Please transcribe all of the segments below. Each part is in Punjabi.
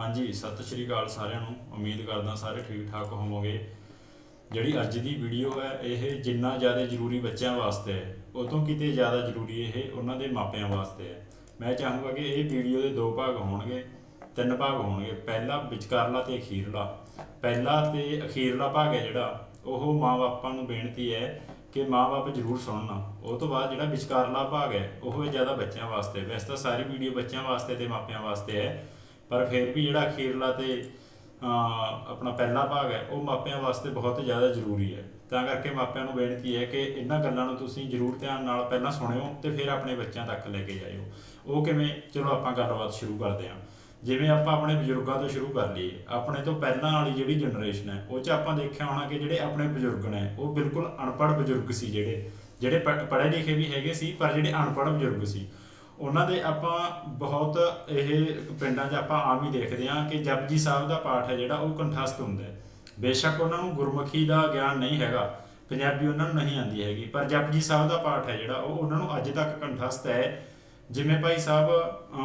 ਹਾਂਜੀ, ਸਤਿ ਸ਼੍ਰੀ ਅਕਾਲ ਸਾਰਿਆਂ ਨੂੰ। ਉਮੀਦ ਕਰਦਾ ਸਾਰੇ ਠੀਕ ਠਾਕ ਹੋਵੋਗੇ। ਜਿਹੜੀ ਅੱਜ ਦੀ ਵੀਡੀਓ ਹੈ, ਇਹ ਜਿੰਨਾ ਜ਼ਿਆਦਾ ਜ਼ਰੂਰੀ ਬੱਚਿਆਂ ਵਾਸਤੇ ਹੈ ਉਹ ਤੋਂ ਕਿਤੇ ਜ਼ਿਆਦਾ ਜ਼ਰੂਰੀ ਇਹ ਉਹਨਾਂ ਦੇ ਮਾਪਿਆਂ ਵਾਸਤੇ ਹੈ। ਮੈਂ ਚਾਹੂੰਗਾ ਕਿ ਇਹ ਵੀਡੀਓ ਦੇ ਦੋ ਭਾਗ ਹੋਣਗੇ, ਤਿੰਨ ਭਾਗ ਹੋਣਗੇ। ਪਹਿਲਾ ਵਿਚਕਾਰਲਾ ਤੇ ਅਖੀਰਲਾ। ਪਹਿਲਾ ਤੇ ਅਖੀਰਲਾ ਭਾਗ ਹੈ ਜਿਹੜਾ, ਉਹ ਮਾਂ-ਬਾਪਾਂ ਨੂੰ ਬੇਨਤੀ ਹੈ ਕਿ ਮਾਂ-ਬਾਪ ਜ਼ਰੂਰ ਸੁਣਨਾ। ਉਹ ਤੋਂ ਬਾਅਦ ਜਿਹੜਾ ਵਿਚਕਾਰਲਾ ਭਾਗ ਹੈ, ਉਹ ਹੈ ਜ਼ਿਆਦਾ ਬੱਚਿਆਂ ਵਾਸਤੇ ਵੈਸੇ ਤਾਂ ਸਾਰੀ ਵੀਡੀਓ ਬੱਚਿਆਂ ਵਾਸਤੇ ਤੇ ਮਾਪਿਆਂ ਵਾਸਤੇ ਹੈ। ਪਰ ਫਿਰ ਵੀ ਜਿਹੜਾ ਅਖੀਰਲਾ ਤੇ ਆਪਣਾ ਪਹਿਲਾ ਭਾਗ ਹੈ, ਉਹ ਮਾਪਿਆਂ ਵਾਸਤੇ ਬਹੁਤ ਜ਼ਿਆਦਾ ਜ਼ਰੂਰੀ ਹੈ। ਤਾਂ ਕਰਕੇ ਮਾਪਿਆਂ ਨੂੰ ਬੇਨਤੀ ਹੈ ਕਿ ਇਹਨਾਂ ਗੱਲਾਂ ਨੂੰ ਤੁਸੀਂ ਜ਼ਰੂਰ ਧਿਆਨ ਨਾਲ ਪਹਿਲਾਂ ਸੁਣਿਓ ਤੇ ਫਿਰ ਆਪਣੇ ਬੱਚਿਆਂ ਤੱਕ ਲੈ ਕੇ ਜਾਇਓ। ਉਹ ਕਿਵੇਂ, ਚਲੋ ਆਪਾਂ ਗੱਲਬਾਤ ਸ਼ੁਰੂ ਕਰਦੇ ਹਾਂ। ਜਿਵੇਂ ਆਪਾਂ ਆਪਣੇ ਬਜ਼ੁਰਗਾਂ ਤੋਂ ਸ਼ੁਰੂ ਕਰ ਲਈਏ, ਆਪਣੇ ਤੋਂ ਪਹਿਲਾਂ ਵਾਲੀ ਜਿਹੜੀ ਜਨਰੇਸ਼ਨ ਹੈ, ਉਹ 'ਚ ਆਪਾਂ ਦੇਖਿਆ ਹੋਣਾ ਕਿ ਜਿਹੜੇ ਆਪਣੇ ਬਜ਼ੁਰਗ ਨੇ, ਉਹ ਬਿਲਕੁਲ ਅਨਪੜ੍ਹ ਬਜ਼ੁਰਗ ਸੀ ਜਿਹੜੇ ਜਿਹੜੇ ਪ- ਪੜ੍ਹੇ ਲਿਖੇ ਵੀ ਹੈਗੇ ਸੀ, ਪਰ ਜਿਹੜੇ ਅਨਪੜ੍ਹ ਬਜ਼ੁਰਗ ਸੀ ਉਹਨਾਂ ਦੇ ਆਪਾਂ ਬਹੁਤ ਇਹ ਪਿੰਡਾਂ 'ਚ ਆਪਾਂ ਆਮ ਹੀ ਦੇਖਦੇ ਹਾਂ ਕਿ ਜਪਜੀ ਸਾਹਿਬ ਦਾ ਪਾਠ ਹੈ ਜਿਹੜਾ ਉਹ ਕੰਠਸਥ ਹੁੰਦਾ ਹੈ। ਬੇਸ਼ੱਕ ਉਹਨਾਂ ਨੂੰ ਗੁਰਮੁਖੀ ਦਾ ਗਿਆਨ ਨਹੀਂ ਹੈਗਾ, ਪੰਜਾਬੀ ਉਹਨਾਂ ਨੂੰ ਨਹੀਂ ਆਉਂਦੀ ਹੈਗੀ, ਪਰ ਜਪਜੀ ਸਾਹਿਬ ਦਾ ਪਾਠ ਹੈ ਜਿਹੜਾ ਉਹ ਉਹਨਾਂ ਨੂੰ ਅੱਜ ਤੱਕ ਕੰਠਸਥ ਹੈ। ਜਿਵੇਂ ਭਾਈ ਸਾਹਿਬ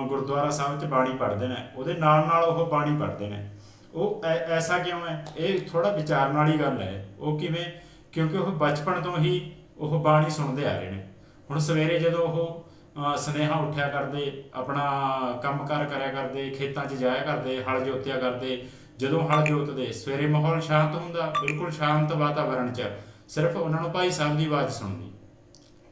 ਗੁਰਦੁਆਰਾ ਸਾਹਿਬ 'ਚ ਬਾਣੀ ਪੜ੍ਹਦੇ ਨੇ, ਉਹਦੇ ਨਾਲ ਨਾਲ ਉਹ ਬਾਣੀ ਪੜ੍ਹਦੇ ਨੇ। ਉਹ ਐਸਾ ਕਿਉਂ ਹੈ? ਇਹ ਥੋੜਾ ਵਿਚਾਰਨ ਵਾਲੀ ਗੱਲ ਹੈ। ਉਹ ਕਿਵੇਂ? ਕਿਉਂਕਿ ਉਹ ਬਚਪਨ ਤੋਂ ਹੀ ਉਹ ਬਾਣੀ ਸੁਣਦੇ ਆ ਰਹੇ ਨੇ। ਹੁਣ ਸਵੇਰੇ ਜਦੋਂ ਉਹ ਸੁਨੇਹਾ ਉੱਠਿਆ ਕਰਦੇ, ਆਪਣਾ ਕੰਮਕਾਰ ਕਰਿਆ ਕਰਦੇ, ਖੇਤਾਂ 'ਚ ਜਾਇਆ ਕਰਦੇ, ਹਲ ਜੋਤਿਆ ਕਰਦੇ। ਜਦੋਂ ਹਲ ਜੋਤਦੇ, ਸਵੇਰੇ ਮਾਹੌਲ ਸ਼ਾਂਤ ਹੁੰਦਾ, ਬਿਲਕੁਲ ਸ਼ਾਂਤ ਵਾਤਾਵਰਣ 'ਚ। ਸਿਰਫ ਉਹਨਾਂ ਨੂੰ ਭਾਈ ਸਾਹਿਬ ਦੀ ਆਵਾਜ਼ ਸੁਣਦੀ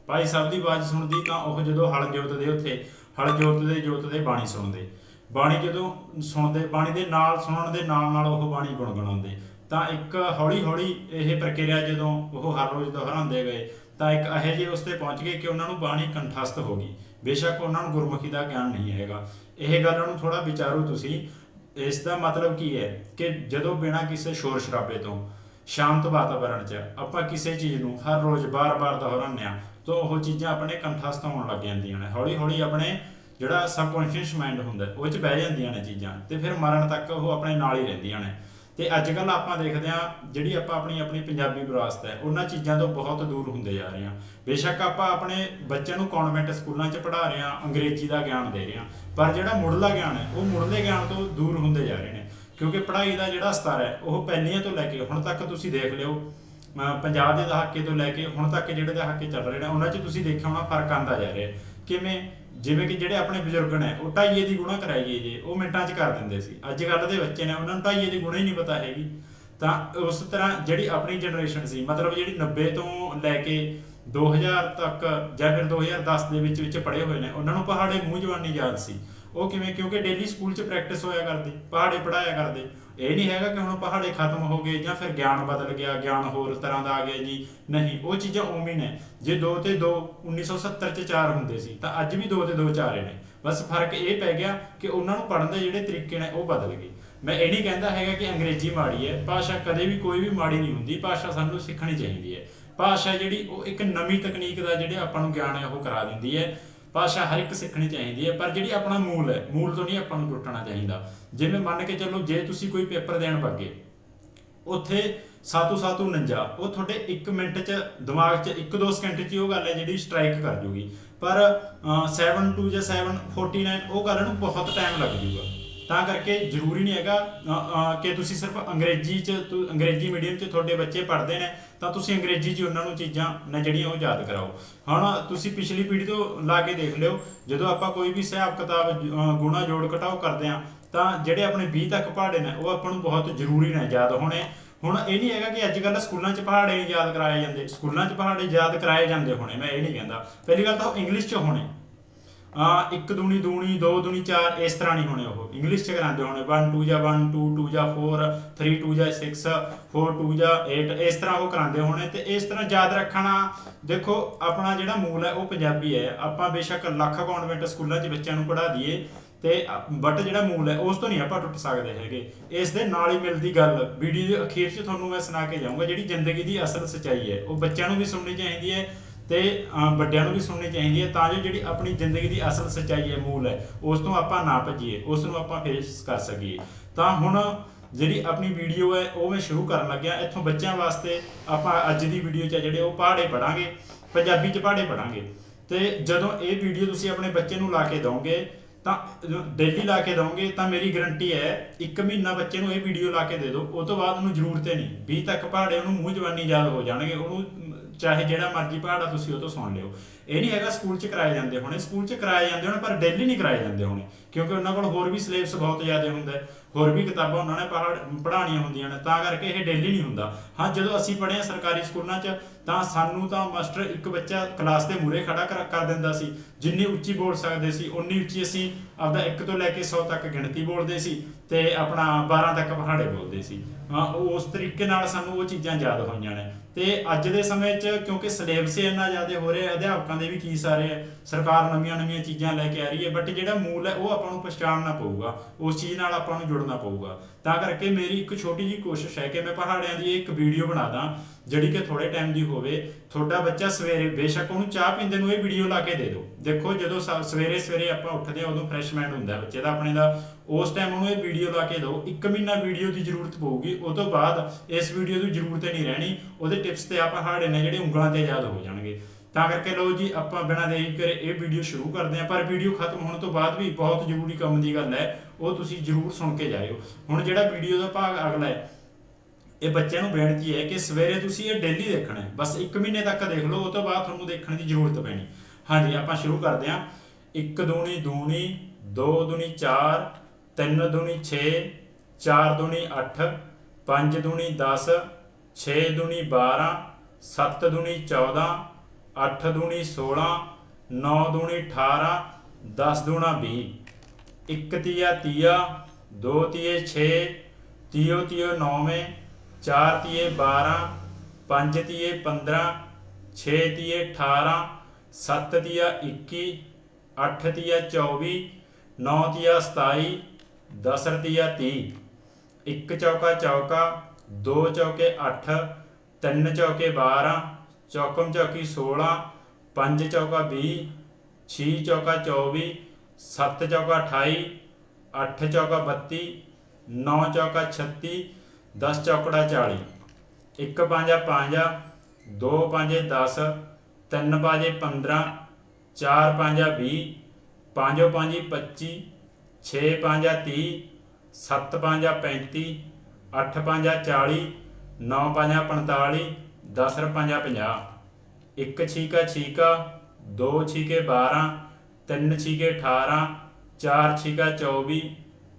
ਭਾਈ ਸਾਹਿਬ ਦੀ ਆਵਾਜ਼ ਸੁਣਦੀ ਤਾਂ ਉਹ ਜਦੋਂ ਹਲ ਜੋਤਦੇ ਉੱਥੇ, ਹਲ ਜੋਤਦੇ ਜੋਤਦੇ ਬਾਣੀ ਸੁਣਦੇ। ਬਾਣੀ ਜਦੋਂ ਸੁਣਦੇ, ਬਾਣੀ ਦੇ ਨਾਲ ਸੁਣਨ ਦੇ ਨਾਲ ਨਾਲ ਉਹ ਬਾਣੀ ਗੁਣਗੁਣਾਉਂਦੇ। ਤਾਂ ਇੱਕ ਹੌਲੀ ਹੌਲੀ ਇਹ ਪ੍ਰਕਿਰਿਆ ਜਦੋਂ ਉਹ ਹਰ ਰੋਜ਼ ਦੁਹਰਾਉਂਦੇ ਗਏ ਤਾਂ ਇੱਕ ਇਹੋ ਜਿਹੇ ਉਸ ਤੇ ਪਹੁੰਚ ਗਏ ਕਿ ਉਹਨਾਂ ਨੂੰ ਬਾਣੀ ਕੰਠਸਥ ਹੋ ਗਈ। ਬੇਸ਼ੱਕ ਉਹਨਾਂ ਨੂੰ ਗੁਰਮੁਖੀ ਦਾ ਗਿਆਨ ਨਹੀਂ ਹੈਗਾ। ਇਹ ਗੱਲ ਨੂੰ ਥੋੜਾ ਵਿਚਾਰੋ ਤੁਸੀਂ। ਇਸ ਦਾ ਮਤਲਬ ਕੀ ਹੈ ਕਿ ਜਦੋਂ ਬਿਨਾਂ ਕਿਸੇ ਸ਼ੋਰ ਸ਼ਰਾਬੇ ਤੋਂ, ਸ਼ਾਂਤ ਵਾਤਾਵਰਣ 'ਚ ਆਪਾਂ ਕਿਸੇ ਚੀਜ਼ ਨੂੰ ਹਰ ਰੋਜ਼ ਬਾਰ-ਬਾਰ ਦੁਹਰਾਉਂਦੇ ਹਾਂ, ਤਾਂ ਉਹ ਚੀਜ਼ਾਂ ਆਪਣੇ ਕੰਠਸਥ ਹੋਣ ਲੱਗ ਜਾਂਦੀਆਂ ਨੇ। ਹੌਲੀ-ਹੌਲੀ ਆਪਣੇ ਜਿਹੜਾ ਸਬਕੌਂਸ਼ੀਅਸ ਮਾਈਂਡ ਹੁੰਦਾ, ਉਹ 'ਚ ਬਹਿ ਜਾਂਦੀਆਂ ਨੇ ਚੀਜ਼ਾਂ ਤੇ ਫਿਰ ਮਰਨ ਤੱਕ ਉਹ ਆਪਣੇ ਨਾਲ ਹੀ ਰਹਿੰਦੀਆਂ ਨੇ। ਤੇ ਅੱਜ ਕੱਲ ਆਪਾਂ ਦੇਖਦੇ ਹਾਂ ਜਿਹੜੀ ਆਪਾਂ ਆਪਣੀ ਆਪਣੀ ਪੰਜਾਬੀ ਵਿਰਾਸਤ ਹੈ, ਉਹਨਾਂ ਚੀਜ਼ਾਂ ਤੋਂ ਬਹੁਤ ਦੂਰ ਹੁੰਦੇ ਜਾ ਰਹੇ ਹਾਂ। ਬੇਸ਼ੱਕ ਆਪਾਂ ਆਪਣੇ ਬੱਚਿਆਂ ਨੂੰ ਕਨਵੈਂਟ ਸਕੂਲਾਂ 'ਚ ਪੜ੍ਹਾ ਰਹੇ ਹਾਂ, ਅੰਗਰੇਜ਼ੀ ਦਾ ਗਿਆਨ ਦੇ ਰਹੇ ਹਾਂ, ਪਰ ਜਿਹੜਾ ਮੁੱਢਲਾ ਗਿਆਨ ਹੈ, ਉਹ ਮੁੱਢਲੇ ਗਿਆਨ ਤੋਂ ਦੂਰ ਹੁੰਦੇ ਜਾ ਰਹੇ ਨੇ, ਕਿਉਂਕਿ ਪੜ੍ਹਾਈ ਦਾ ਜਿਹੜਾ ਸਤਰ ਹੈ, ਉਹ ਪਹਿਲੀਆਂ ਤੋਂ ਲੈ ਕੇ ਹੁਣ ਤੱਕ ਤੁਸੀਂ ਦੇਖ ਲਿਓ ਪੰਜਾਬ ਦੇ ਦਹਾਕੇ ਤੋਂ ਲੈ ਕੇ ਹੁਣ ਤੱਕ ਜਿਹੜੇ ਦਹਾਕੇ ਚੱਲ ਰਹੇ ਨੇ, ਉਹਨਾਂ 'ਚ ਤੁਸੀਂ ਦੇਖਿਆ ਹੋਣਾ ਫ਼ਰਕ ਆਂਦਾ ਜਾ ਰਿਹਾ। ਕਿਵੇਂ ਜਿਵੇਂ ਕਿ ਜਿਹੜੇ ਆਪਣੇ ਬਜ਼ੁਰਗ ਨੇ, ਉਹ ਢਾਈਏ ਦੀ ਗੁਣਾ ਕਰਾਈਏ ਜੇ, ਉਹ ਮਿੰਟਾਂ 'ਚ ਕਰ ਦਿੰਦੇ ਸੀ। ਅੱਜ ਕੱਲ੍ਹ ਦੇ ਬੱਚੇ ਨੇ, ਉਹਨਾਂ ਨੂੰ ਢਾਈਏ ਦੀ ਗੁਣਾ ਹੀ ਨਹੀਂ ਪਤਾ ਹੈਗੀ। ਤਾਂ ਉਸ ਤਰ੍ਹਾਂ ਜਿਹੜੀ ਆਪਣੀ ਜਨਰੇਸ਼ਨ ਸੀ, ਮਤਲਬ ਜਿਹੜੀ 90 ਤੋਂ ਲੈ ਕੇ 2000 ਤੱਕ ਜਾਂ ਫਿਰ 2010 ਦੇ ਵਿੱਚ ਵਿੱਚ ਪੜ੍ਹੇ ਹੋਏ ਨੇ, ਉਹਨਾਂ ਨੂੰ ਪਹਾੜੇ ਮੂੰਹ ਜਵਾਨੀ ਯਾਦ ਸੀ। ਉਹ ਕਿਵੇਂ? ਕਿਉਂਕਿ ਡੇਲੀ ਸਕੂਲ 'ਚ ਪ੍ਰੈਕਟਿਸ ਹੋਇਆ ਕਰਦੀ, ਪਹਾੜੇ ਪੜਾਇਆ ਕਰਦੇ। ਇਹ ਨਹੀਂ ਹੈਗਾ ਕਿ ਹੁਣ ਪਹਾੜੇ ਖਤਮ ਹੋ ਗਏ ਜਾਂ ਫਿਰ ਗਿਆਨ ਬਦਲ ਗਿਆ, ਗਿਆਨ ਹੋਰ ਤਰ੍ਹਾਂ ਦਾ ਆ ਗਿਆ ਜੀ। ਨਹੀਂ, ਉਹ ਚੀਜ਼ਾਂ ਉਵੇਂ ਨੇ। ਜੇ 2 ਤੇ 2 1970 ਚ 4 ਹੁੰਦੇ ਸੀ, ਤਾਂ ਅੱਜ ਵੀ 2 ਤੇ 2 4 ਨੇ। ਬਸ ਫ਼ਰਕ ਇਹ ਪੈ ਗਿਆ ਕਿ ਉਹਨਾਂ ਨੂੰ ਪੜ੍ਹਨ ਦੇ ਜਿਹੜੇ ਤਰੀਕੇ ਨੇ, ਉਹ ਬਦਲ ਗਏ। ਮੈਂ ਇਹ ਨਹੀਂ ਕਹਿੰਦਾ ਹੈਗਾ ਕਿ ਅੰਗਰੇਜ਼ੀ ਮਾੜੀ ਹੈ। ਭਾਸ਼ਾ ਕਦੇ ਵੀ ਕੋਈ ਵੀ ਮਾੜੀ ਨਹੀਂ ਹੁੰਦੀ। ਭਾਸ਼ਾ ਸਾਨੂੰ ਸਿੱਖਣੀ ਚਾਹੀਦੀ ਹੈ। ਭਾਸ਼ਾ ਜਿਹੜੀ, ਉਹ ਇੱਕ ਨਵੀਂ ਤਕਨੀਕ ਦਾ ਜਿਹੜੇ ਆਪਾਂ ਨੂੰ ਗਿਆਨ ਹੈ, ਉਹ ਕਰਾ ਦਿੰਦੀ ਹੈ। ਭਾਸ਼ਾ ਹਰ ਇੱਕ ਸਿੱਖਣੀ ਚਾਹੀਦੀ ਹੈ, ਪਰ ਜਿਹੜੀ ਆਪਣਾ ਮੂਲ ਹੈ, ਮੂਲ ਤੋਂ ਨਹੀਂ ਆਪਾਂ ਨੂੰ ਟੁੱਟਣਾ ਚਾਹੀਦਾ। ਜਿਵੇਂ ਮੰਨ ਕੇ ਚੱਲੋ, ਜੇ ਤੁਸੀਂ ਕੋਈ ਪੇਪਰ ਦੇਣ ਲੱਗੇ ਉੱਥੇ ਸਾਤੂ ਸਾਤੂ ਨੰਜਾ ਉਹ ਤੁਹਾਡੇ 1 ਮਿੰਟ ਚ, ਦਿਮਾਗ 'ਚ 1-2 ਸਕਿੰਟ 'ਚ ਉਹ ਗੱਲ ਹੈ ਜਿਹੜੀ ਸਟ੍ਰਾਈਕ ਕਰ ਜੂਗੀ। ਪਰ 72 ਜਾਂ 749 ਉਹ ਗੱਲ ਨੂੰ ਬਹੁਤ ਟਾਈਮ ਲੱਗ ਜੂਗਾ। ਤਾਂ ਕਰਕੇ ਜ਼ਰੂਰੀ ਨਹੀਂ ਹੈਗਾ ਕਿ ਤੁਸੀਂ ਸਿਰਫ ਅੰਗਰੇਜ਼ੀ 'ਚ, ਤੁ- ਅੰਗਰੇਜ਼ੀ ਮੀਡੀਅਮ 'ਚ ਤੁਹਾਡੇ ਬੱਚੇ ਪੜ੍ਹਦੇ ਨੇ, ਤਾਂ ਤੁਸੀਂ ਅੰਗਰੇਜ਼ੀ 'ਚ ਉਹਨਾਂ ਨੂੰ ਚੀਜ਼ਾਂ ਨੇ, ਜਿਹੜੀਆਂ ਉਹ ਯਾਦ ਕਰਾਓ। ਹੁਣ ਤੁਸੀਂ ਪਿਛਲੀ ਪੀੜ੍ਹੀ ਤੋਂ ਲਾ ਕੇ ਦੇਖ ਲਿਓ, ਜਦੋਂ ਆਪਾਂ ਕੋਈ ਵੀ ਹਿਸਾਬ ਕਿਤਾਬ ਗੁਣਾ ਜੋੜ ਘਟਾਓ ਕਰਦੇ ਆ ਤਾਂ ਜਿਹੜੇ ਆਪਣੇ 20 ਤੱਕ ਪਹਾੜੇ ਨੇ, ਉਹ ਆਪਾਂ ਨੂੰ ਬਹੁਤ ਜ਼ਰੂਰੀ ਨੇ ਯਾਦ ਹੋਣੇ। ਹੁਣ ਇਹ ਨਹੀਂ ਹੈਗਾ ਕਿ ਅੱਜ ਕੱਲ੍ਹ ਸਕੂਲਾਂ 'ਚ ਪਹਾੜੇ ਯਾਦ ਕਰਾਏ ਜਾਂਦੇ, ਸਕੂਲਾਂ 'ਚ ਪਹਾੜੇ ਯਾਦ ਕਰਾਏ ਜਾਂਦੇ ਹੋਣੇ, ਮੈਂ ਇਹ ਨਹੀਂ ਕਹਿੰਦਾ। ਪਹਿਲੀ ਗੱਲ ਤਾਂ ਉਹ ਇੰਗਲਿਸ਼ 'ਚ ਹੋਣੇ। ਆ ਇੱਕ ਦੂਣੀ ਦੂਣੀ, ਦੋ ਦੂਣੀ, ਚਾਰ, ਇਸ ਤਰ੍ਹਾਂ ਨਹੀਂ ਹੋਣੇ ਉਹ। ਇੰਗਲਿਸ਼ 'ਚ ਕਰਾਉਂਦੇ ਹੋਣੇ 1 2 ਜਾਂ 1 2 2 ਜਾਂ 4 3 2 ਜਾਂ 6 4 2 ਜਾਂ 8 ਇਸ ਤਰ੍ਹਾਂ ਉਹ ਕਰਾਉਂਦੇ ਹੋਣੇ ਤੇ ਇਸ ਤਰ੍ਹਾਂ ਯਾਦ ਰੱਖਣਾ। ਦੇਖੋ, ਆਪਣਾ ਜਿਹੜਾ ਮੂਲ ਹੈ, ਉਹ ਪੰਜਾਬੀ ਹੈ। ਆਪਾਂ ਬੇਸ਼ੱਕ ਲੱਖ ਕਨਵੈਂਟ ਸਕੂਲਾਂ 'ਚ ਬੱਚਿਆਂ ਨੂੰ ਪੜ੍ਹਾ ਦਈਏ ਤੇ ਬਟ ਜਿਹੜਾ ਮੂਲ ਹੈ, ਉਸ ਤੋਂ ਨਹੀਂ ਆਪਾਂ ਟੁੱਟ ਸਕਦੇ ਹੈਗੇ। ਇਸ ਦੇ ਨਾਲ ਹੀ ਮਿਲਦੀ ਗੱਲ, ਵੀਡੀਓ ਦੇ ਅਖੀਰ 'ਚ ਤੁਹਾਨੂੰ ਮੈਂ ਸੁਣਾ ਕੇ ਜਾਊਂਗਾ, ਜਿਹੜੀ ਜ਼ਿੰਦਗੀ ਦੀ ਅਸਲ ਸੱਚਾਈ ਹੈ। ਉਹ ਬੱਚਿਆਂ ਨੂੰ ਵੀ ਸੁਣਨੀ ਚਾਹੀਦੀ ਹੈ ਤੇ ਵੱਡਿਆਂ ਨੂੰ ਵੀ ਸੁਣਨੀ ਚਾਹੀਦੀ ਹੈ ਤਾਂ ਜੋ ਜਿਹੜੀ ਆਪਣੀ ਜ਼ਿੰਦਗੀ ਦੀ ਅਸਲ ਸੱਚਾਈ ਹੈ, ਮੂਲ ਹੈ, ਉਸ ਤੋਂ ਆਪਾਂ ਨਾ ਭੱਜੀਏ, ਉਸ ਨੂੰ ਆਪਾਂ ਫੇਸ ਕਰ ਸਕੀਏ। ਤਾਂ ਹੁਣ ਜਿਹੜੀ ਆਪਣੀ ਵੀਡੀਓ ਹੈ, ਉਹ ਮੈਂ ਸ਼ੁਰੂ ਕਰਨ ਲੱਗਿਆ। ਇੱਥੋਂ ਬੱਚਿਆਂ ਵਾਸਤੇ ਆਪਾਂ ਅੱਜ ਦੀ ਵੀਡੀਓ 'ਚ ਆ ਜਿਹੜੇ ਉਹ ਪਹਾੜੇ ਪੜਾਂਗੇ, ਪੰਜਾਬੀ 'ਚ ਪਹਾੜੇ ਪੜਾਂਗੇ। ਤੇ ਜਦੋਂ ਇਹ ਵੀਡੀਓ ਤੁਸੀਂ ਆਪਣੇ ਬੱਚੇ ਨੂੰ ਲਾ ਕੇ ਦੋਗੇ ਤਾਂ ਡੇਲੀ ਲਾ ਕੇ ਦਵਾਂਗੇ ਤਾਂ ਮੇਰੀ ਗਰੰਟੀ ਹੈ, ਇੱਕ ਮਹੀਨਾ ਬੱਚੇ ਨੂੰ ਇਹ ਵੀਡੀਓ ਲਾ ਕੇ ਦੇ ਦਿਓ। ਉਸ ਤੋਂ ਬਾਅਦ ਉਹਨੂੰ ਜ਼ਰੂਰਤ ਹੀ ਨਹੀਂ। 20 ਤੱਕ ਪਹਾੜੇ ਉਹਨੂੰ ਮੂੰਹ ਜਵਾਨੀ ਯਾਦ ਹੋ ਜਾਣਗੇ, ਉਹਨੂੰ ਚਾਹੇ ਜਿਹੜਾ ਮਰਜ਼ੀ ਪਹਾੜਾ ਤੁਸੀਂ ਉਹ ਤੋਂ ਸੁਣ ਲਿਓ। ਇਹ ਨਹੀਂ ਹੈਗਾ ਸਕੂਲ 'ਚ ਕਰਾਏ ਜਾਂਦੇ ਹੋਣੇ। ਸਕੂਲ 'ਚ ਕਰਾਏ ਜਾਂਦੇ ਹੋਣੇ, ਪਰ ਡੇਲੀ ਨਹੀਂ ਕਰਾਏ ਜਾਂਦੇ ਹੋਣੇ, ਕਿਉਂਕਿ ਉਹਨਾਂ ਕੋਲ ਹੋਰ ਵੀ ਸਿਲੇਬਸ ਬਹੁਤ ਜ਼ਿਆਦਾ ਹੁੰਦਾ। ਹੈ ਹੋਰ ਵੀ ਕਿਤਾਬਾਂ ਉਹਨਾਂ ਨੇ ਪਹਾੜ ਪੜ੍ਹਾਉਣੀਆਂ ਹੁੰਦੀਆਂ ਨੇ, ਤਾਂ ਕਰਕੇ ਇਹ ਡੇਲੀ ਨਹੀਂ ਹੁੰਦਾ। ਹਾਂ, ਜਦੋਂ ਅਸੀਂ ਪੜ੍ਹੇ ਹਾਂ ਸਰਕਾਰੀ ਸਕੂਲਾਂ 'ਚ, ਤਾਂ ਸਾਨੂੰ ਤਾਂ ਮਾਸਟਰ ਇੱਕ ਬੱਚਾ ਕਲਾਸ ਦੇ ਮੂਹਰੇ ਖੜਾ ਕਰ ਕਰ ਦਿੰਦਾ ਸੀ। ਜਿੰਨੀ ਉੱਚੀ ਬੋਲ ਸਕਦੇ ਸੀ ਉਨੀ ਉੱਚੀ ਅਸੀਂ ਆਪਦਾ 1 ਤੋਂ ਲੈ ਕੇ 100 ਤੱਕ ਗਿਣਤੀ ਬੋਲਦੇ ਸੀ ਤੇ ਆਪਣਾ 12 ਤੱਕ ਪਹਾੜੇ ਬੋਲਦੇ ਸੀ। ਹਾਂ, ਉਹ ਉਸ ਤਰੀਕੇ ਨਾਲ ਸਾਨੂੰ ਉਹ ਚੀਜ਼ਾਂ ਯਾਦ ਹੋਈਆਂ ਨੇ। ਤੇ ਅੱਜ ਦੇ ਸਮੇਂ 'ਚ, ਕਿਉਂਕਿ ਸਿਲੇਬਸ ਹੀ ਇੰਨਾ ਜ਼ਿਆਦਾ ਹੋ ਰਿਹਾ, ਅਧਿਆਪਕਾਂ ਦੇ ਵੀ ਕੀ ਸਾਰੇ ਹੈ ਸਰਕਾਰ ਨਵੀਆਂ ਨਵੀਆਂ ਚੀਜ਼ਾਂ ਲੈ ਕੇ ਆ ਰਹੀ ਹੈ ਬਟ ਜਿਹੜਾ ਮੂਲ ਹੈ, ਉਹ ਆਪਾਂ ਨੂੰ ਪਛਾਣਨਾ ਪਊਗਾ। ਉਸ ਚੀਜ਼ ਨਾਲ ਆਪਾਂ ਨੂੰ ਜੁੜ ਜੁੜਨਾ ਪਊਗਾ। ਤਾਂ ਕਰਕੇ ਮੇਰੀ ਇੱਕ ਛੋਟੀ ਜੀ ਕੋਸ਼ਿਸ਼ ਹੈ ਕਿ ਮੈਂ ਪਹਾੜਿਆਂ ਦੀ ਇੱਕ ਵੀਡੀਓ ਬਣਾ ਦਾਂ, ਜਿਹੜੀ ਕਿ ਥੋੜੇ ਟਾਈਮ ਦੀ ਹੋਵੇ। ਤੁਹਾਡਾ ਬੱਚਾ ਸਵੇਰੇ, ਬੇਸ਼ੱਕ ਉਹਨੂੰ ਚਾਹ ਪੀਂਦੇ ਨੂੰ ਇਹ ਵੀਡੀਓ ਲਾ ਕੇ ਦੇ ਦਿਓ। ਦੇਖੋ, ਜਦੋਂ ਸਵੇਰੇ ਸਵੇਰੇ ਆਪਾਂ ਉੱਠਦੇ ਆ ਉਦੋਂ ਫਰੈਸ਼ ਮਾਈਂਡ ਹੁੰਦਾ ਬੱਚੇ ਦਾ, ਆਪਣੇ ਦਾ। ਉਸ ਟਾਈਮ ਉਹਨੂੰ ਇਹ ਵੀਡੀਓ ਲਾ ਕੇ ਦਿਓ। ਇੱਕ ਮਹੀਨਾ ਵੀਡੀਓ ਦੀ ਜ਼ਰੂਰਤ ਪਊਗੀ। ਉਸ ਤੋਂ ਬਾਅਦ ਇਸ ਵੀਡੀਓ ਦੀ ਜ਼ਰੂਰਤ ਨਹੀਂ ਰਹਿਣੀ। ਉਹਦੇ ਟਿਪਸ ਤੇ ਆਪਾਂ ਹਾੜੇ ਨੇ, ਜਿਹੜੇ ਉਂਗਲਾਂ ਤੇ ਯਾਦ ਹੋ ਜਾਣਗੇ। ਤਾਂ ਕਰਕੇ ਲਓ ਜੀ, ਆਪਾਂ ਬਿਨਾਂ ਦੇਰੀ ਕਰੇ ਇਹ ਵੀਡੀਓ ਸ਼ੁਰੂ ਕਰਦੇ ਹਾਂ, ਪਰ ਵੀਡੀਓ ਖਤਮ ਹੋਣ ਤੋਂ ਬਾਅਦ ਵੀ ਬਹੁਤ ਜ਼ਰੂਰੀ ਕੰਮ ਦੀ ਗੱਲ ਹੈ, ਉਹ ਤੁਸੀਂ ਜ਼ਰੂਰ ਸੁਣ ਕੇ ਜਾਇਓ। ਹੁਣ ਜਿਹੜਾ ਵੀਡੀਓ ਦਾ ਭਾਗ ਅਗਲਾ ਹੈ, ਇਹ ਬੱਚਿਆਂ ਨੂੰ ਬੇਨਤੀ ਹੈ ਕਿ ਸਵੇਰੇ ਤੁਸੀਂ ਇਹ ਡੇਲੀ ਦੇਖਣਾ ਹੈ। ਬਸ 1 ਮਹੀਨੇ ਤੱਕ ਦੇਖ ਲਓ, ਉਹ ਤੋਂ ਬਾਅਦ ਤੁਹਾਨੂੰ ਦੇਖਣ ਦੀ ਜ਼ਰੂਰਤ ਪੈਣੀ। ਹਾਂਜੀ, ਆਪਾਂ ਸ਼ੁਰੂ ਕਰਦੇ ਹਾਂ। 1 ਦੂਣੀ ਦੂਣੀ 2 ਦੂਣੀ 4 3 ਦੂਣੀ 6 4 ਦੂਣੀ 8 5 ਦੂਣੀ 10 6 ਦੂਣੀ 12 7 ਦੂਣੀ 14 8 ਦੂਣੀ 16 9 ਦੂਣੀ 18 10 ਦੂਣਾ 20 ਇੱਕ ਤੀਆ ਤੀਆ, ਦੋ ਤੀਏ 6 ਤੀਓ ਤੀਓ 9ਵੇਂ ਚਾਰ ਤੀਏ 12 ਪੰਜ ਤੀਏ 15 6 ਤੀਏ 18 ਸੱਤ ਤੀਆ 21 ਅੱਠ ਤੀਆ 24 ਨੌ ਤੀਆ 27 ਦਸ ਤੀਆ 30 ਇੱਕ ਚੌਕਾ ਚੌਕਾ, ਦੋ ਚੌਕੇ 8 ਤਿੰਨ ਚੌਕੇ 12 ਚੌਕਮ ਚੌਕੀ 16 ਪੰਜ ਚੌਕਾ 20 ਛੇ ਚੌਕਾ 24 ਸੱਤ ਚੌਕਾ 28 ਅੱਠ ਚੌਕਾ 32 ਨੌ ਚੌਕਾ 36 10 ਚੌਕੜਾ 40 ਇੱਕ ਪੰਜਾ ਪੰਜਾ, ਦੋ ਪੰਜੇ 10 ਤਿੰਨ ਪਾਜੇ 15 ਚਾਰ ਪੰਜਾ 20 ਪੰਜੋ ਪੰਜੀ 25 ਛੇ ਪੰਜਾ 30 ਸੱਤ ਪੰਜਾ 35 ਅੱਠ ਪੰਜਾ 40 ਨੌ ਪੰਜਾ 45 10 ਪੰਜਾ 50 ਇੱਕ ਛੀਕਾ ਛੀਕਾ, ਦੋ ਛੀਕੇ 12 ਤਿੰਨ ਛੀਕੇ 18 ਚਾਰ ਛੀਕਾ 24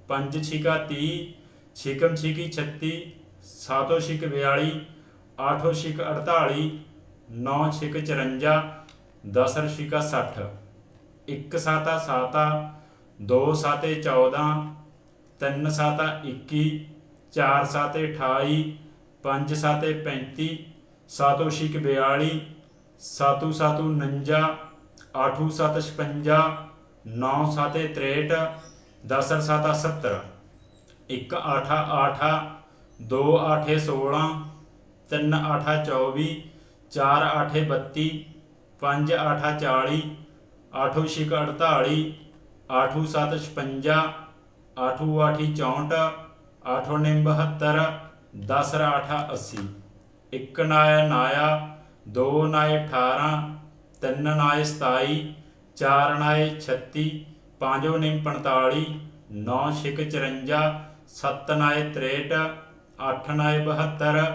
ਪੰਜ ਛੀਕਾ 30 ਛਿਕਮ ਛੀਕੀ 36 ਸਾਤੋ ਛਿਕ 42 ਆਠੋ ਛਿਕ 48 ਨੌ ਛਿਕ 54 ਦਸਰ ਛਿਕਾ 60 ਇੱਕ ਸਾਤਾ ਸਾਤਾ, ਦੋ ਸਾਤੇ 14 ਤਿੰਨ ਸਾਤਾ 21 ਚਾਰ ਸਾਤੇ 28 ਪੰਜ ਸਾਤੇ 35 ਸਾਤੋ ਛਿਕ 42 ਸਾਤੂ ਸਾਤੂ 49 ਆਠੂ ਸਤ 56 ਨੌ ਸਾਤੇ 63 ਦਸਰ ਸਾਤਾ 70 ਇੱਕ ਆਠਾ ਆਠਾ ਦੋ ਆਠੇ 16 ਤਿੰਨ ਆਠਾ 24 ਚਾਰ ਆਠੇ 32 ਪੰਜ ਆਠਾ 40 ਆਠੋ ਛਿਕ 48 ਆਠੂ ਸਤ 56 ਆਠੂ ਆਠੀ 64 ਆਠੋ ਨਿੰਮ 72 ਦਸ ਆਠਾ 80 ਇੱਕ ਨਾਇਆ ਨਾਇਆ, ਦੋ ਨਾਏ 18 ਤਿੰਨ ਨਾਏ 27 ਚਾਰ ਨਾਏ 36 ਪੰਜੋ ਨਿੰਮ 45 ਨੌ ਛਿਕ 54 ਸੱਤ ਨਾਏ 63 ਅੱਠ ਨਾਏ 72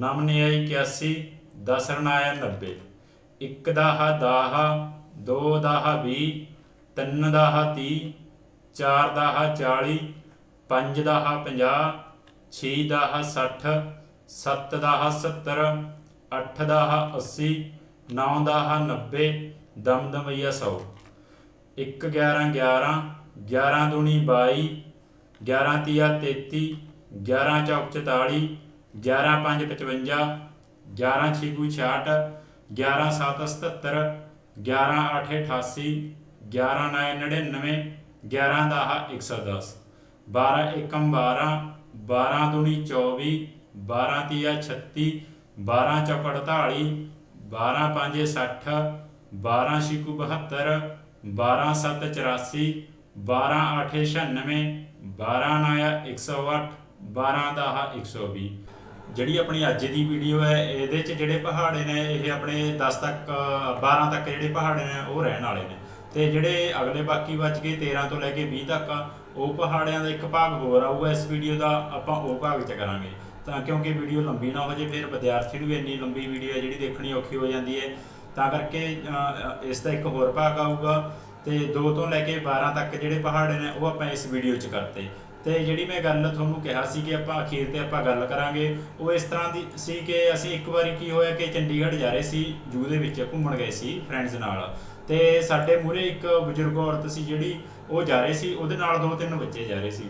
ਨਮ ਨਿਆਈ 81 ਦਸ ਨਾਏ 90 ਇੱਕ ਦਾਹਾ ਦਾਹਾ, ਦੋ ਦਾਹਾ 20 ਤਿੰਨ ਦਾਹਾ 30 ਚਾਰ ਦਾਹਾ 40 ਪੰਜ ਦਾਹਾ 50 ਛੇ ਦਾਹਾ 60 ਸੱਤ ਦਾ 70 ਅੱਠ ਦਾਹਾ 80 ਨੌ ਦਾਹਾ 90 ਦਮ ਦਮਈਆ 100 ਇੱਕ 11 11 11 ਦੂਣੀ 22 11 ਤੀਆ 33 11 ਚੌਕ 44 11 5 55 11 ਛਿਗੂ 66 11 7 77 11 8 88 11 9 99 11 ਦਾਹਾ 110 12 ਏਕਮ 12 12 ਦੂਣੀ 24 12 ਤੀਆ 36 12 ਚੌਕ 48 12 ਪੰਜੇ 60 12 ਛਿਕੂ 72 12 7 84 12 8 96 12 ਨਾਇਆ 108 12 ਦਾਹਾ 120 ਜਿਹੜੀ ਆਪਣੀ ਅੱਜ ਦੀ ਵੀਡੀਓ ਹੈ, ਇਹਦੇ ਚ ਜਿਹੜੇ ਪਹਾੜੇ ਨੇ, ਇਹ ਆਪਣੇ 10 ਤੱਕ 12 ਤੱਕ ਜਿਹੜੇ ਪਹਾੜੇ ਨੇ, ਉਹ ਰਹਿਣ ਵਾਲੇ ਨੇ। ਤੇ ਜਿਹੜੇ ਅਗਲੇ ਬਾਕੀ ਬਚ ਗਏ 13 ਤੋਂ ਲੈ ਕੇ 20 ਤੱਕ ਆ ਉਹ ਪਹਾੜਿਆਂ ਦਾ ਇੱਕ ਭਾਗ ਹੋਰ ਆਊਗਾ, ਇਸ ਵੀਡੀਓ ਦਾ ਆਪਾਂ ਉਹ ਭਾਗ ਚ ਕਰਾਂਗੇ। ਤਾਂ ਕਿਉਂਕਿ ਵੀਡੀਓ ਲੰਬੀ ਨਾ ਹੋ ਜੇ, ਫਿਰ ਵਿਦਿਆਰਥੀ ਨੂੰ ਵੀ ਇੰਨੀ ਲੰਬੀ ਵੀਡੀਓ ਹੈ ਜਿਹੜੀ ਦੇਖਣੀ ਔਖੀ ਹੋ ਜਾਂਦੀ ਹੈ। ਤਾਂ ਕਰਕੇ ਇਸ ਦਾ ਇੱਕ ਹੋਰ ਭਾਗ ਆਊਗਾ ਤੇ 2 ਤੋਂ ਲੈ ਕੇ 12 ਤੱਕ ਜਿਹੜੇ ਪਹਾੜ ਨੇ, ਉਹ ਆਪਾਂ ਇਸ ਵੀਡੀਓ 'ਚ ਕਰਤੇ ਤੇ ਜਿਹੜੀ ਮੈਂ ਗੱਲ ਤੁਹਾਨੂੰ ਕਿਹਾ ਸੀ ਕਿ ਆਪਾਂ ਅਖੀਰ ਤੇ ਆਪਾਂ ਗੱਲ ਕਰਾਂਗੇ, ਉਹ ਇਸ ਤਰ੍ਹਾਂ ਦੀ ਸੀ ਕਿ ਅਸੀਂ ਇੱਕ ਵਾਰੀ ਕੀ ਹੋਇਆ ਕਿ ਚੰਡੀਗੜ੍ਹ ਜਾ ਰਹੇ ਸੀ, ਜੂ ਦੇ ਵਿੱਚ ਘੁੰਮਣ ਗਏ ਸੀ ਫਰੈਂਡਸ ਨਾਲ। ਤੇ ਸਾਡੇ ਮੂਹਰੇ ਇੱਕ ਬਜ਼ੁਰਗ ਔਰਤ ਸੀ ਜਿਹੜੀ, ਉਹ ਜਾ ਰਹੀ ਸੀ, ਉਹਦੇ ਨਾਲ ਦੋ ਤਿੰਨ ਬੱਚੇ ਜਾ ਰਹੇ ਸੀ।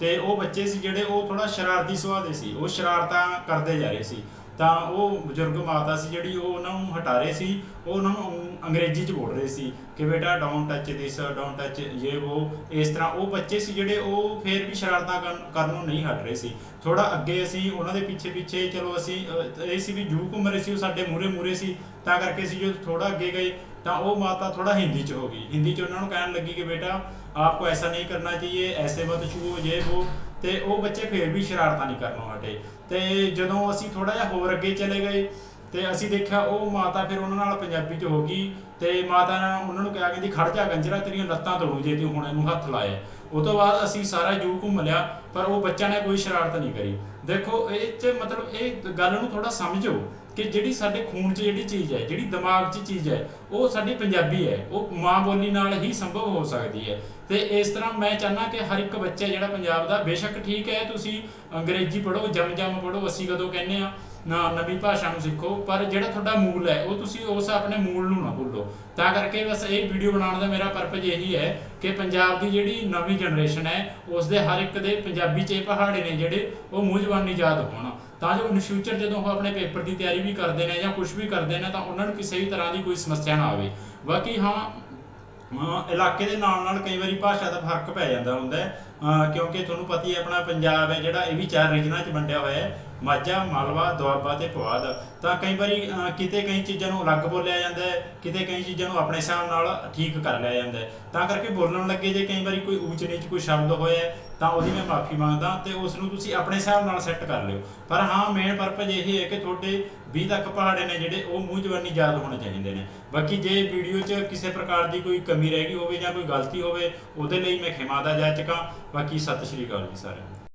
ਤੇ ਉਹ ਬੱਚੇ ਸੀ ਜਿਹੜੇ ਉਹ ਥੋੜਾ ਸ਼ਰਾਰਤੀ ਸੁਭਾਅ ਦੇ ਸੀ, ਉਹ ਸ਼ਰਾਰਤਾਂ ਕਰਦੇ ਜਾ ਰਹੇ ਸੀ। ਤਾਂ ਉਹ ਬਜ਼ੁਰਗ ਮਾਤਾ ਸੀ ਜਿਹੜੀ ਉਹ ਉਹਨਾਂ ਨੂੰ ਹਟਾ ਰਹੇ ਸੀ, ਉਹ ਉਹਨਾਂ ਨੂੰ ਅੰਗਰੇਜ਼ੀ ਚ ਬੋਲ ਰਹੇ ਸੀ ਕਿ ਬੇਟਾ don't touch this don't touch ਇਹ ਉਹ ਇਸ ਤਰ੍ਹਾਂ ਉਹ ਬੱਚੇ ਸੀ ਜਿਹੜੇ ਉਹ ਫੇਰ ਵੀ ਸ਼ਰਾਰਤਾਂ ਕਰਨ ਨੂੰ ਨਹੀਂ ਹਟ ਰਹੇ ਸੀ। ਥੋੜਾ ਅੱਗੇ ਅਸੀਂ ਉਹਨਾਂ ਦੇ ਪਿੱਛੇ ਪਿੱਛੇ ਚਲੋ ਅਸੀਂ ਇਹ ਸੀ ਵੀ ਜੂ ਘੁੰਮ ਰਹੇ ਸੀ, ਉਹ ਸਾਡੇ ਮੂਰੇ ਮੂਰੇ ਸੀ, ਤਾਂ ਕਰਕੇ ਅਸੀਂ ਜੋ ਥੋੜਾ ਅੱਗੇ ਗਏ, ਤਾਂ ਉਹ ਮਾਤਾ ਥੋੜਾ ਹਿੰਦੀ ਚ ਹੋ ਗਈ। ਹਿੰਦੀ ਚ ਉਹਨਾਂ ਨੂੰ ਕਹਿਣ ਲੱਗੀ ਕਿ ਬੇਟਾ ਆਪਕੋ ਐਸਾ ਨਹੀਂ ਕਰਨਾ ਚਾਹੀਏ ਐਸੇ ਮਤ ਛੂਓ ਇਹ ਉਹ ਤੇ ਉਹ ਬੱਚੇ ਫੇਰ ਵੀ ਸ਼ਰਾਰਤਾਂ ਨਹੀਂ ਕਰਨੋਂ ਹਟੇ ਤੇ ਜਦੋਂ ਅਸੀਂ ਥੋੜਾ ਜਿਹਾ ਹੋਰ ਅੱਗੇ ਚਲੇ ਗਏ ਤੇ ਅਸੀਂ ਦੇਖਿਆ ਉਹ ਮਾਤਾ ਫਿਰ ਉਹਨਾਂ ਨਾਲ ਪੰਜਾਬੀ ਚ ਹੋ ਗਈ ਤੇ ਮਾਤਾ ਨੇ ਉਹਨਾਂ ਨੂੰ ਕਿਹਾ ਕਹਿੰਦੀ ਖੜ ਜਾ ਗੰਜਰਾ ਤੇਰੀਆਂ ਲੱਤਾਂ ਤੋੜੂ ਜੇ ਤੂੰ ਹੁਣ ਇਹਨੂੰ ਹੱਥ ਲਾਇਆ ਉਹ ਤੋਂ ਬਾਅਦ ਅਸੀਂ ਸਾਰਾ ਜੂ ਘੁੰਮ ਲਿਆ ਪਰ ਉਹ ਬੱਚਾ ਨੇ ਕੋਈ ਸ਼ਰਾਰਤ ਨਹੀਂ ਕਰੀ ਦੇਖੋ ਇਹ ਚ ਮਤਲਬ ਇਹ ਗੱਲ ਨੂੰ ਥੋੜਾ ਸਮਝੋ ਕਿ ਜਿਹੜੀ ਸਾਡੇ ਖੂਨ 'ਚ ਜਿਹੜੀ ਚੀਜ਼ ਹੈ, ਜਿਹੜੀ ਦਿਮਾਗ 'ਚ ਚੀਜ਼ ਹੈ, ਉਹ ਸਾਡੀ ਪੰਜਾਬੀ ਹੈ, ਉਹ ਮਾਂ ਬੋਲੀ ਨਾਲ ਹੀ ਸੰਭਵ ਹੋ ਸਕਦੀ ਹੈ। ਤੇ ਇਸ ਤਰ੍ਹਾਂ ਮੈਂ ਚਾਹਨਾ ਕਿ ਹਰ ਇੱਕ ਬੱਚਾ ਜਿਹੜਾ ਪੰਜਾਬ ਦਾ, ਬੇਸ਼ੱਕ ਠੀਕ ਹੈ, ਤੁਸੀਂ ਅੰਗਰੇਜ਼ੀ ਪੜ੍ਹੋ ਜਮ ਜਮ ਪੜ੍ਹੋ, ਅਸੀਂ ਕਦੋਂ ਕਹਿੰਦੇ ਆ ਨਾ ਨਵੀਂ ਭਾਸ਼ਾ ਨੂੰ ਸਿੱਖੋ, ਪਰ ਜਿਹੜਾ ਤੁਹਾਡਾ ਮੂਲ ਹੈ, ਉਹ ਤੁਸੀਂ ਉਸ ਆਪਣੇ ਮੂਲ ਨੂੰ ਨਾ ਭੁੱਲੋ। ਤਾਂ ਕਰਕੇ ਬਸ ਇਹ ਵੀਡੀਓ ਬਣਾਉਣ ਦਾ ਮੇਰਾ ਪਰਪਸ ਇਹੀ ਹੈ ਕਿ ਪੰਜਾਬ ਦੀ ਜਿਹੜੀ ਨਵੀਂ ਜਨਰੇਸ਼ਨ ਹੈ ਉਸ ਦੇ ਹਰ ਇੱਕ ਦੇ ਪੰਜਾਬੀ 'ਚ ਪਹਾੜੇ ਨੇ ਜਿਹੜੇ ਉਹ ਮੂੰਹ ਜ਼ਬਾਨੀ ਯਾਦ ਹੋਣ। ਤਾਂ ਜੋ ਇਨ ਫਿਊਚਰ ਜਦੋਂ ਉਹ ਆਪਣੇ ਪੇਪਰ ਦੀ ਤਿਆਰੀ ਵੀ ਕਰਦੇ ਨੇ ਜਾਂ ਕੁਝ ਵੀ ਕਰਦੇ ਨੇ, ਤਾਂ ਉਹਨਾਂ ਨੂੰ ਕਿਸੇ ਵੀ ਤਰ੍ਹਾਂ ਦੀ ਕੋਈ ਸਮੱਸਿਆ ਨਾ ਆਵੇ। ਬਾਕੀ ਹਾਂ ਇਲਾਕੇ ਦੇ ਨਾਲ ਨਾਲ ਕਈ ਵਾਰੀ ਭਾਸ਼ਾ ਦਾ ਫ਼ਰਕ ਪੈ ਜਾਂਦਾ ਹੁੰਦਾ ਹੈ ਕਿਉਂਕਿ ਤੁਹਾਨੂੰ ਪਤਾ ਹੀ ਹੈ, ਆਪਣਾ ਪੰਜਾਬ ਹੈ ਜਿਹੜਾ, ਇਹ ਵੀ ਚਾਰ ਰੀਜਨਾਂ 'ਚ ਵੰਡਿਆ ਹੋਇਆ ਹੈ। ਮਾਝਾ, ਮਾਲਵਾ, ਦੁਆਬਾ ਤੇ ਪੁਆਧ। ਤਾਂ ਕਈ ਵਾਰੀ ਕਿਤੇ ਕਈ ਚੀਜ਼ਾਂ ਨੂੰ ਅਲੱਗ ਬੋਲਿਆ ਜਾਂਦਾ ਹੈ, ਕਿਤੇ ਕਈ ਚੀਜ਼ਾਂ ਨੂੰ ਆਪਣੇ ਹਿਸਾਬ ਨਾਲ ਠੀਕ ਕਰ ਲਿਆ ਜਾਂਦਾ ਹੈ। ਤਾਂ ਕਰਕੇ ਬੋਲਣ ਲੱਗੇ ਜੇ ਕਈ ਵਾਰੀ ਕੋਈ ਊਚ ਨੀਚ ਕੋਈ ਸ਼ਬਦ ਹੋਇਆ ਤਾਂ ਉਹਦੀ ਮੈਂ ਮਾਫੀ ਮੰਗਦਾ ਤੇ ਉਸ ਨੂੰ ਤੁਸੀਂ ਆਪਣੇ ਹਿਸਾਬ ਨਾਲ ਸੈੱਟ ਕਰ ਲਿਓ। ਪਰ ਹਾਂ ਮੇਨ ਪਰਪਸ ਇਹ ਹੈ ਕਿ ਤੁਹਾਡੇ 20 ਤੱਕ ਪਹਾੜੇ ਨੇ ਜਿਹੜੇ ਉਹ ਮੂੰਹ ਜਵਾਨੀ ਯਾਦ ਹੋਣੇ ਚਾਹੀਦੇ ਨੇ। ਬਾਕੀ ਜੇ ਵੀਡੀਓ 'ਚ ਕਿਸੇ ਪ੍ਰਕਾਰ ਦੀ ਕੋਈ ਕਮੀ ਰਹਿ ਗਈ ਹੋਵੇ ਜਾਂ ਕੋਈ ਗਲਤੀ ਹੋਵੇ, ਉਹਦੇ ਲਈ ਮੈਂ ਖਿਮਾ ਦਾ ਜਾਚਕਾਂ ਬਾਕੀ ਸਤਿ ਸ਼੍ਰੀ ਅਕਾਲ ਜੀ ਸਾਰਿਆਂ ਨੂੰ।